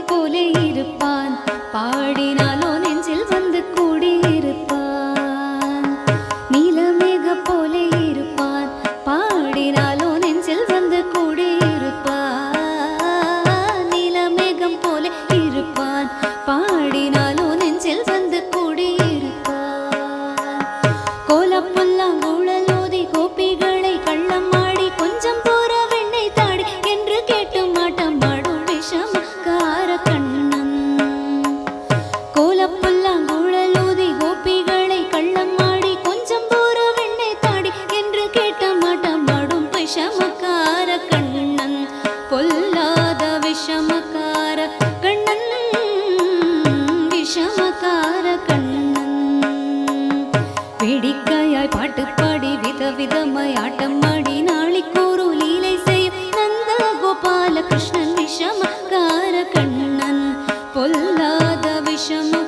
போல இருப்பான். பாடினாலும் அவதார கண்ணன். வேடிக்கையாய் பாட்டு பாடி வித விதமாய் ஆட்டம் ஆடி நாளைக்கூறு லீலை செய்யும் நந்த கோபால கிருஷ்ணன் விஷமகார கண்ணன். பொல்லாத விஷம